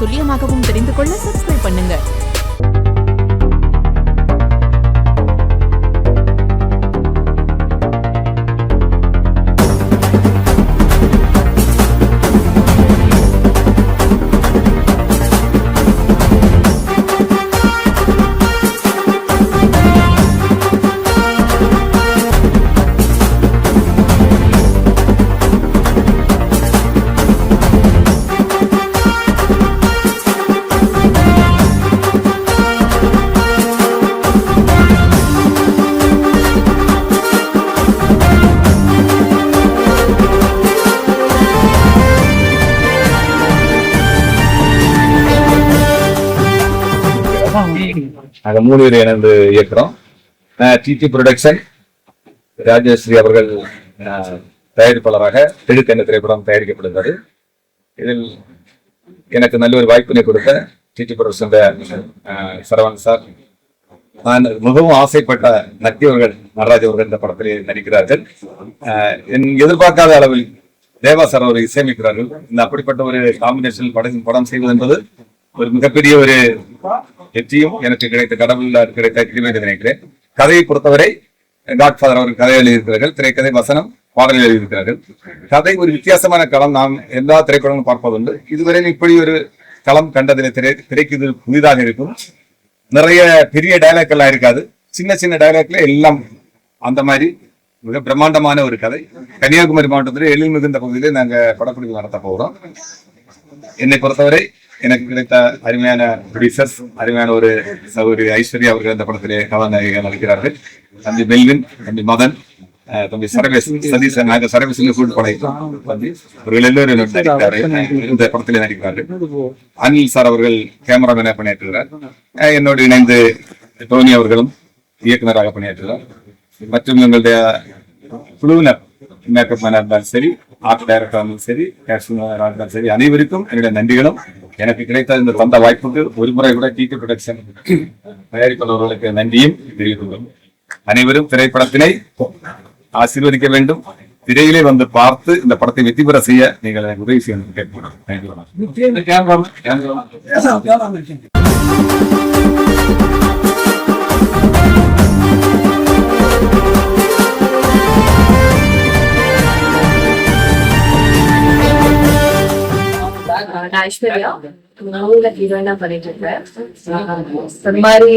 துல்லியமாகவும் தெரிந்து கொள்ள சப்ஸ்கிரைப் பண்ணுங்க. நாங்கள் மூணு பேர் இணைந்து இயக்குறோம். டிடி ப்ரொடக்ஷன் ராஜஸ்ரீ அவர்கள் அஹ், தயாரிப்பாளராக திடுக்கென்ன திரைப்படம் தயாரிக்கப்படுகிறது. இதில் எனக்கு நல்ல ஒரு வாய்ப்பினை கொடுத்த டிடி ப்ரொடக்ஷன் சரவணன் சார். நான் மிகவும் ஆசைப்பட்ட நத்தியவர்கள் நடராஜ் அவர்கள் இந்த படத்திலே நடிக்கிறார்கள். என் எதிர்பார்க்காத அளவில் தேவா சார் அவர்கள் இசையமைக்கிறார்கள் இந்த அப்படிப்பட்ட ஒரு காம்பினேஷன் படம் படம் செய்வது என்பது ஒரு மிகப்பெரிய ஒரு வெற்றியும் எனக்கு கிடைத்த கடவுள் கிடைத்த கிருபை நினைக்கிறேன். கதையை பொறுத்தவரை காட்ஃபாதர் அவர்கள் கதை எழுதியிருக்கிறார்கள். திரைக்கதை வசனம் பாடல் எழுதியிருக்கிறார்கள். கதை ஒரு வித்தியாசமான களம். நாம் எல்லா திரைப்படங்களும் பார்ப்பதுண்டு. இதுவரை இப்படி ஒரு களம் கண்டதில் திரை திரைக்கு இது புதிதாக இருக்கும். நிறைய பெரிய டைலாக் எல்லாம் இருக்காது. சின்ன சின்ன டயலாக்ல எல்லாம் அந்த மாதிரி மிக பிரம்மாண்டமான ஒரு கதை. கன்னியாகுமரி மாவட்டத்தில் எழில் மிகுந்த பகுதியிலே நாங்க படப்பிடிப்பு நடத்த போகிறோம். என்னை பொறுத்தவரை எனக்கு கிடைத்த அருமையான ப்ரொடியூசர்ஸ் அருமையான ஒரு சகோதரி ஐஸ்வர்யா அவர்கள் அந்த படத்திலே கதாநாயகிகள் நடிக்கிறார்கள். தம்பி மெல்வின் தம்பி மதன் தம்பி சரவேஸ் சதீஷ் நாங்க சரவேஸ் கூட்டு படம் அவர்கள் எல்லோரும் நடிக்கிறாரு. இந்த படத்திலே நடிக்கிறார்கள். அனில் சார் அவர்கள் கேமராமேனாக பணியாற்றுகிறார். என்னோடு இணைந்து டோனி அவர்களும் இயக்குநராக பணியாற்றுகிறார். மற்றும் எங்களுடைய குழுவினர் மேக்கப் மேனாக இருந்தாலும் சரி ஆர்ட் டைரக்டராக இருந்தாலும் சரி கேஷ் இருந்தாலும் சரி அனைவருக்கும் என்னுடைய நன்றிகளும். எனக்கு கிடைத்த இந்த தந்த வாய்ப்புக்கு ஒரு முறை கூட டிடி ப்ரொடக்ஷன் தயாரிப்பாளர்களுக்கு நன்றியும் தெரிவித்துள்ளோம் அனைவரும் திரைப்படத்தினை ஆசீர்வதிக்க வேண்டும். திரையிலே வந்து பார்த்து இந்த படத்தை வெற்றி பெற செய்ய நீங்கள் எனக்கு உதவி செய்யணும் கேட்கிறோம் ஐஸ்வர்யா மூவில ஹீரோயினா பண்ணிட்டு இருக்கேன் மாதிரி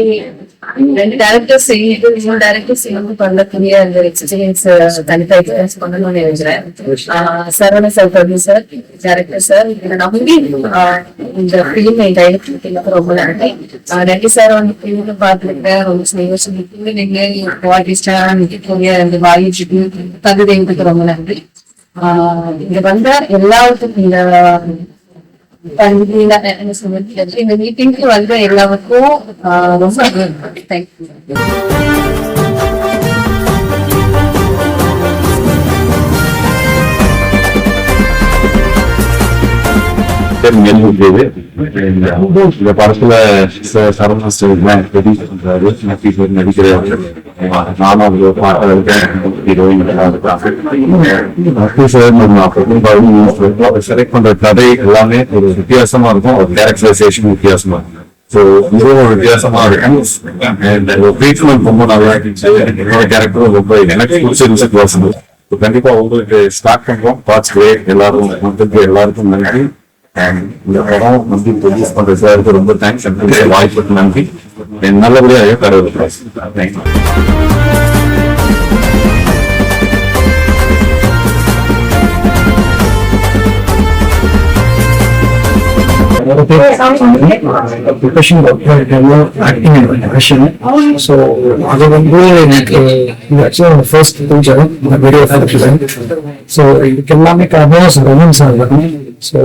ரெண்டு டேரக்டர்ஸ் சேர்ந்து மூணு டேரக்டர்ஸ் சேர்ந்து பண்ணக்கூடிய அந்த எக்ஸ்பீரியன்ஸ் தனித்தா எக்ஸ்பீரியன்ஸ் பண்ணணும்னு நினைக்கிறேன். Saravana sir producer director sir இதை நம்பி இந்த ஃபிலிம் டைரக்ட் பண்ணதுக்கு ரொம்ப நன்றி. நன்றி சார் வந்து ஃபிலிம் பார்த்துருக்கேன் ரொம்ப சந்தோஷம். நீங்க ஆர்டிஸ்டா நிற்கக்கூடிய அந்த வாயிச்சுக்கு தகுதிக்கு ரொம்ப நன்றி. இங்க வந்த எல்லாருக்கும் இந்த பண்டிகையில மீட்டிங்க்கு வந்த எல்லாருக்கும் ரொம்ப தேங்க்யூ பேர் மெல்வி இந்த படத்துல ச- சரவணா ஸ்டேஜ்லாம் ப்ரொடியூஸ் பண்றாரு நக்கி சார் நடிக்கிறாரு நானும் அதுல பாட்டு ஹீரோயின் நக்கி சார் நம்ம செலக்ட் பண்ற கதை எல்லாமே ஒரு வித்தியாசமா இருக்கும். ஒரு கேரக்டரைசேஷன் வித்தியாசமா இருக்கும். ஸோ இதுவும் வித்தியாசமா இருக்கும். And ட்ரீட்மெண்ட் ரொம்ப நல்லா இருந்துச்சு. என்னோட கேரக்டரும் ரொம்ப எனக்கு பிடிச்சிருந்துச்சு பேசுது கண்டிப்பா உங்களுக்கு ஸ்டார்ட் பண்றோம். பார்ட்ஸ் எல்லாரும் வந்ததுக்கு எல்லாருக்கும் நன்றி. வந்து ப்ரொடியூஸ் பண்ற சாருக்கு ரொம்ப தேங்க்ஸ் வாய்ப்புக்கு நன்றி And நல்லபடியாக கடவுள் thank you professional acting and profession so அது வந்து எனக்கு இது ஆக்சுவலாக first pooja video function so இதுக்கு ஸோ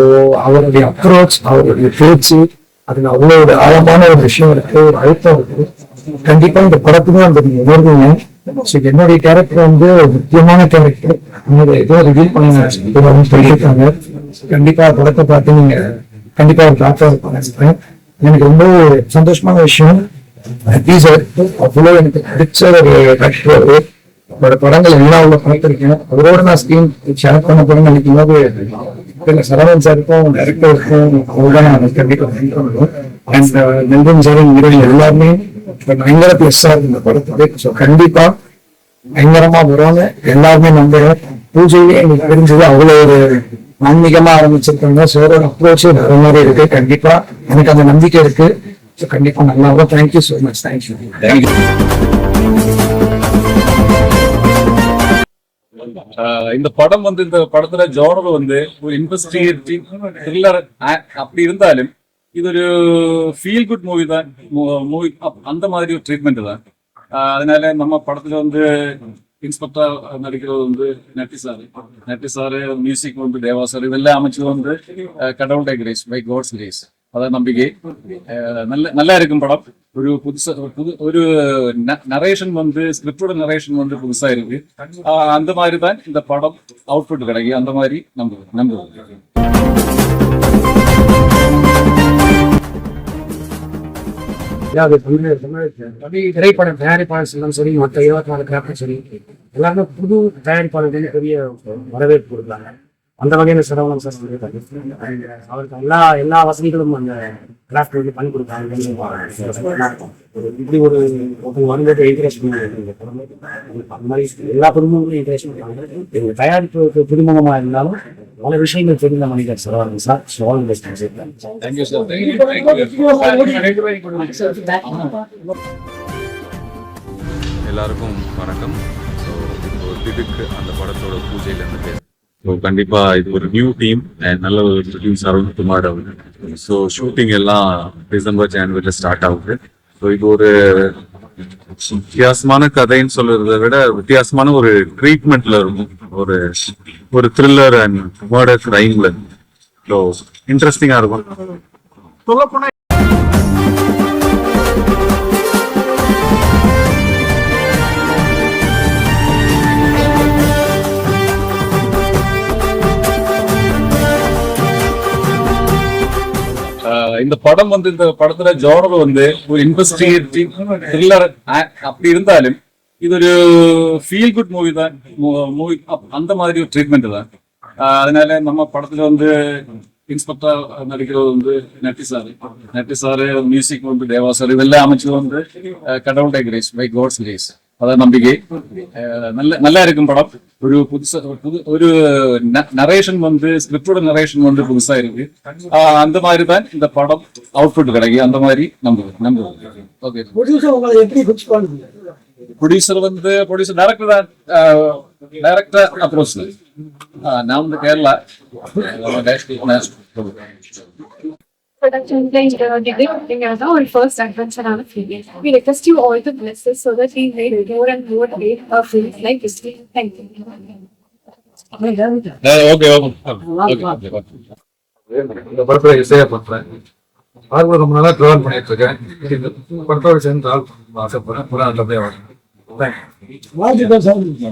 அவருடைய அப்ரோச் அவருடைய பேச்சு அதுல அவ்வளோ ஒரு ஆழமான ஒரு விஷயம் இருக்கு ஒரு அழுத்தம் இருக்கு. கண்டிப்பா இந்த படத்துக்கும் அந்த நீங்க உணர்வீங்க ஸோ என்னுடைய கேரக்டர் வந்து ஒரு முக்கியமான கேரக்டர் ஏதோ ரிவீல் பண்ண சொல்லியிருக்காங்க. கண்டிப்பா படத்தை பார்த்து நீங்க கண்டிப்பா ஒரு டாக்டர் இருப்பாங்க எனக்கு ரொம்ப சந்தோஷமான விஷயம். டீசர் அவ்வளோ எனக்கு பிடிச்ச ஒரு கட்சி அவரோட படங்கள் எல்லாம் அவ்வளோ பார்த்துருக்கேன் அவரோட நான் ஸ்கிரீன் ஷேர் பண்ண போறேன்னு நினைக்கும் போது இதுல சரவணன் சாருக்கும் டேரக்டருக்கும் அவர்தான் நான் கண்டிப்பா அண்ட் நெல்வன் சாரும் ஹீரோயின் எல்லாருமே பயங்கர பிளஸ்ஸா இருக்கு இந்த படத்துக்கு ஸோ கண்டிப்பா பயங்கரமா வருவாங்க எல்லாருமே நம்புறோம் பூஜையிலே எனக்கு தெரிஞ்சது அவ்வளவு ஒரு ஆன்மீகமா ஆரம்பிச்சிருக்காங்க சோரோட அப்ரோச் வேற மாதிரி இருக்கு கண்டிப்பா எனக்கு அந்த நம்பிக்கை இருக்கு ஸோ கண்டிப்பா நல்லா இருக்கும் thank you so much thank you thank you இந்த படம் வந்து இந்த படத்துல ஜோனர் வந்து ஒரு இன்வெஸ்டிகேட்டிங் த்ரில்லர் அப்படி இருந்தாலும் இது ஒரு ஃபீல் குட் மூவி தான். மூவி அந்த மாதிரி ஒரு ட்ரீட்மெண்ட் தான். அதனால நம்ம படத்துல வந்து இன்ஸ்பெக்டர் நடிக்கிறது வந்து Natty sir Natty sir music வந்து தேவா சார் இதெல்லாம் அமைச்சது வந்து ஆஹ் கடவுளுடைய கிரேஸ் பை காட்ஸ் கிரேஸ் அதான் நம்பிக்கை. நல்ல நல்லா இருக்கும் படம். ஒரு புதுசா ஒரு புது ஒரு நரேஷன் வந்து ஸ்கிரிப்டோட நரேஷன் வந்து புதுசா இருக்கு அந்த மாதிரி தான் இந்த படம் அவுட்புட் கிடைக்கும் அந்த மாதிரி நம்ப நம்ப திரைப்படம் தமிழ் தமிழ் தயாரிப்பாளர் சரி மற்ற இருபத்தி நாலு கிராஃப்டும் சரி எல்லாருமே புது தயாரிப்பாளர்கள் பெரிய வரவேற்பு கொடுக்குறாங்க அந்த வகையில சரவணன் சார் அவருக்கு எல்லா எல்லா வசதிகளும் அந்த கிராஃப்ட் வந்து பண்ணி கொடுத்தாங்க. ஒரு இப்படி ஒரு ஒருத்தங்க வரும்போது என்கரேஜ் அந்த மாதிரி எல்லா குடும்பங்களும் என்கரேஜ் பண்ணுறாங்க எங்க தயாரிப்பு புதுமுகமா இருந்தாலும் பல விஷயங்கள் தெரிந்த மனிதர் Saravanan sir. So all best thank you sir thank you எல்லாருக்கும் வணக்கம். ஸோ இப்போ திடுக்கு அந்த படத்தோட பூஜையில இருந்து பேசுறேன் ஸோ கண்டிப்பா இது ஒரு நியூ டீம் அண்ட் நல்ல ஒரு ப்ரொடியூஸ் அருண் குமார் அவர் ஸோ ஷூட்டிங் எல்லாம் டிசம்பர் ஜனவரியில் ஸ்டார்ட் ஆகுது. ஸோ இது ஒரு வித்தியாசமான கதைன்னு சொல்றதை விட வித்தியாசமான ஒரு ட்ரீட்மெண்ட்ல இருக்கும். ஒரு ஒரு த்ரில்லர் அண்ட் மர்டர் கிரைம்ல ஸோ இன்ட்ரெஸ்டிங்கா இருக்கும். இந்த படம் வந்து இந்த படத்துல ஜோனர் வந்து ஒரு இன்வெஸ்டிகேட்டிவ் த்ரில்லர் அப்படி இருந்தாலும் இது ஒரு ஃபீல் குட் மூவி தான். மூவி அந்த மாதிரி ஒரு ட்ரீட்மெண்ட் தான். அதனால நம்ம படத்துல வந்து இன்ஸ்பெக்டர் நடிக்கிறது வந்து Natty sir Natty sir music வந்து தேவா சார் இதெல்லாம் அமைச்சது வந்து ஆஹ் கடவுளுடைய கிரேஸ் பை காட்ஸ் கிரேஸ் அதான் நம்பிக்கை நல்ல நல்லா இருக்கும் படம் ஒரு புதுசா புது ஒரு நரேஷன் வந்து ஸ்கிரிப்டோட நரேஷன் வந்து புதுசா இருக்கு அந்த மாதிரி தான் இந்த படம் அவுட்புட் கிடைக்கும் அந்த மாதிரி நம்புது நம்புது ஓகே ப்ரொடியூசர் வந்து ப்ரொடியூசர் டைரக்டர் தான் டைரக்டர் அப்ரோச் நான் வந்து Kerala production playing the degree as our first adventure on a film. We request you all to bless us so that we may more and more great our films like this. Thank you. Okay okay இந்த படத்துல இசையா பண்றேன் ஆர்வம் ரொம்ப நாளா travel பண்ணிட்டு இருக்கேன் இந்த படத்தோட சேர்ந்து ட்ராவல் பண்ண ஆசைப்படுறேன் புறா நல்லபடியா வரேன் தேங்க்யூ